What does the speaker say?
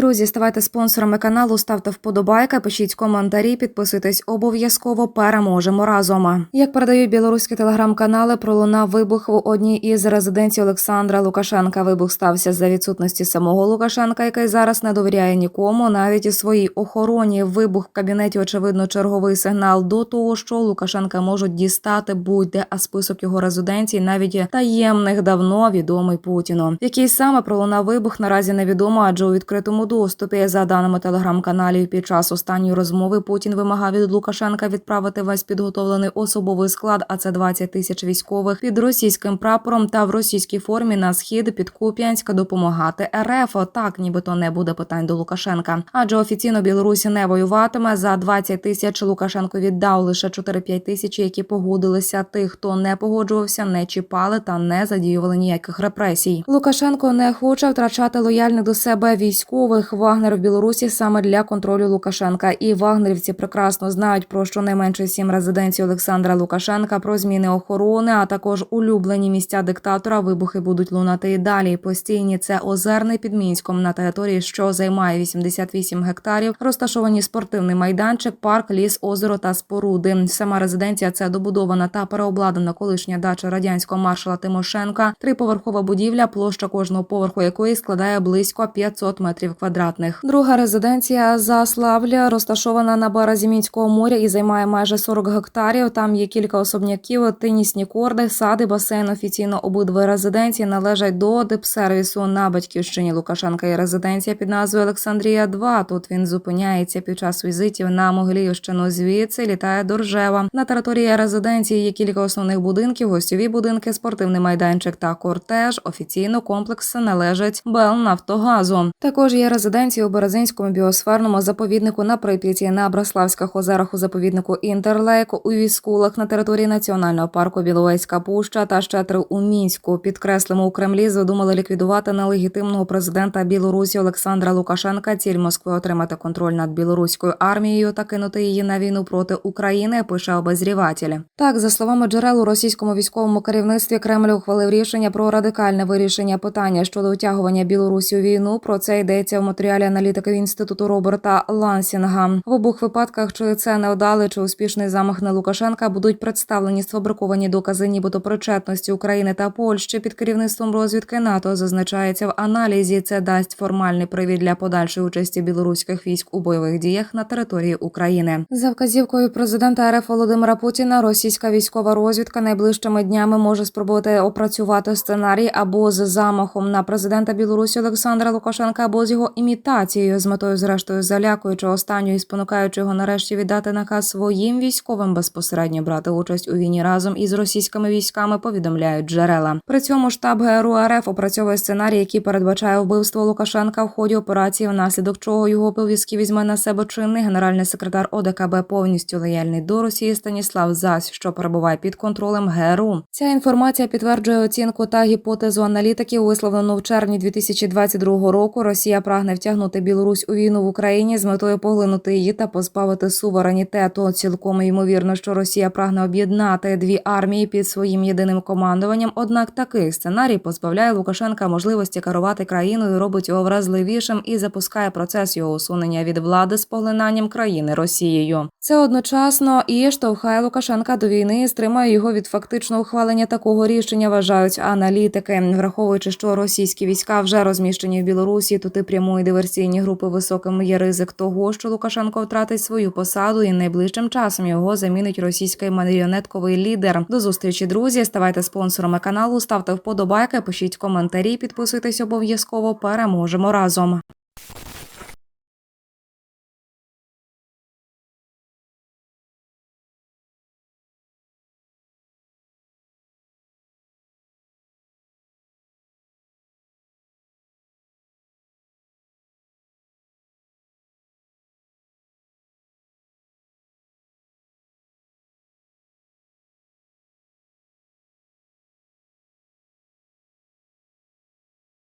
Друзі, ставайте спонсорами каналу, ставте вподобайки, пишіть коментарі, підписуйтесь обов'язково. Переможемо разом. Як передають білоруські телеграм-канали, пролунав вибух в одній із резиденцій Олександра Лукашенка. Вибух стався за відсутності самого Лукашенка, який зараз не довіряє нікому, навіть і своїй охороні. Вибух в кабінеті, очевидно, черговий сигнал до того, що Лукашенка можуть дістати будь-де, а список його резиденцій, навіть таємних, давно відомий Путіну. Який саме пролунав вибух, наразі невідомо, адже у відкритому доступі за даними телеграм-каналів під час останньої розмови Путін вимагав від Лукашенка відправити весь підготовлений особовий склад, а це 20 тисяч військових під російським прапором та в російській формі на схід під Куп'янськ допомагати РФ. Так, нібито не буде питань до Лукашенка. Адже офіційно Білорусі не воюватиме. За 20 тисяч Лукашенко віддав лише 4-5 тисяч, які погодилися. Тих, хто не погоджувався, не чіпали та не задіювали ніяких репресій. Лукашенко не хоче втрачати лояльних до себе військових. Вагнер в Білорусі саме для контролю Лукашенка. І вагнерівці прекрасно знають про щонайменше сім резиденцій Олександра Лукашенка, про зміни охорони, а також улюблені місця диктатора. Вибухи будуть лунати і далі. Постійні це озерний під Мінськом на території, що займає 88 гектарів. Розташовані спортивний майданчик, парк, ліс, озеро та споруди. Сама резиденція це добудована та переобладнана колишня дача радянського маршала Тимошенка. Триповерхова будівля, площа кожного поверху якої складає близько 500 метрів квадратних. Друга резиденція Заславля розташована на березі Мінського моря і займає майже 40 гектарів. Там є кілька особняків, тенісні корди, сади, басейн. Офіційно обидві резиденції належать до дипсервісу на батьківщині Лукашенка. І резиденція під назвою Олександрія 2 Тут він зупиняється під час візитів на Могилівщину. Звідси літає до Ржева. На території резиденції є кілька основних будинків, гостьові будинки, спортивний майданчик та кортеж. Офіційно комплекс належить Белнафтогазу. Також є резиденції у Березинському біосферному заповіднику на Прип'яті, на Браславських озерах у заповіднику Інтерлейк, у Віскулах на території національного парку Біловецька Пуща та ще три у Мінську. Підкреслимо у Кремлі задумали ліквідувати нелегітимного президента Білорусі Олександра Лукашенка. Ціль Москви отримати контроль над білоруською армією та кинути її на війну проти України. Пише обозріватель. Так, за словами джерел у російському військовому керівництві, Кремль ухвалив рішення про радикальне вирішення питання щодо утягування Білорусі у війну. Про це йдеться в матеріалі аналітиків інституту Роберта Лансінга. В обох випадках, чи це невдалий чи успішний замах на Лукашенка, будуть представлені сфабриковані докази, нібито причетності України та Польщі під керівництвом розвідки НАТО. Зазначається в аналізі. Це дасть формальний привід для подальшої участі білоруських військ у бойових діях на території України. За вказівкою президента РФ Володимира Путіна, російська військова розвідка найближчими днями може спробувати опрацювати сценарій або з замахом на президента Білорусі Олександра Лукашенка, або з його імітацією з метою, зрештою, залякуючи останню і спонукаючи його нарешті віддати наказ своїм військовим безпосередньо брати участь у війні разом із російськими військами. Повідомляють джерела. При цьому штаб ГРУ РФ опрацьовує сценарій, який передбачає вбивство Лукашенка в ході операції, внаслідок чого його обов'язки візьме на себе чинний генеральний секретар ОДКБ повністю лояльний до Росії Станіслав Зась, що перебуває під контролем ГРУ. Ця інформація підтверджує оцінку та гіпотезу аналітиків, висловлену в червні 2022 року. Росія прагне втягнути Білорусь у війну в Україні з метою поглинути її та позбавити суверенітету. Цілком ймовірно, що Росія прагне об'єднати дві армії під своїм єдиним командуванням. Однак такий сценарій позбавляє Лукашенка можливості керувати країною, робить його вразливішим і запускає процес його усунення від влади з поглинанням країни Росією. Це одночасно і штовхає Лукашенка до війни і стримує його від фактичного ухвалення такого рішення. Вважають аналітики, враховуючи, що російські війська вже розміщені в Білорусі, тут і прямої диверсійні групи високим є ризик того, що Лукашенко втратить свою посаду, і найближчим часом його замінить російський маріонетковий лідер. До зустрічі, друзі. Ставайте спонсорами каналу, ставте вподобайки, пишіть коментарі, підписуйтесь обов'язково. Переможемо разом.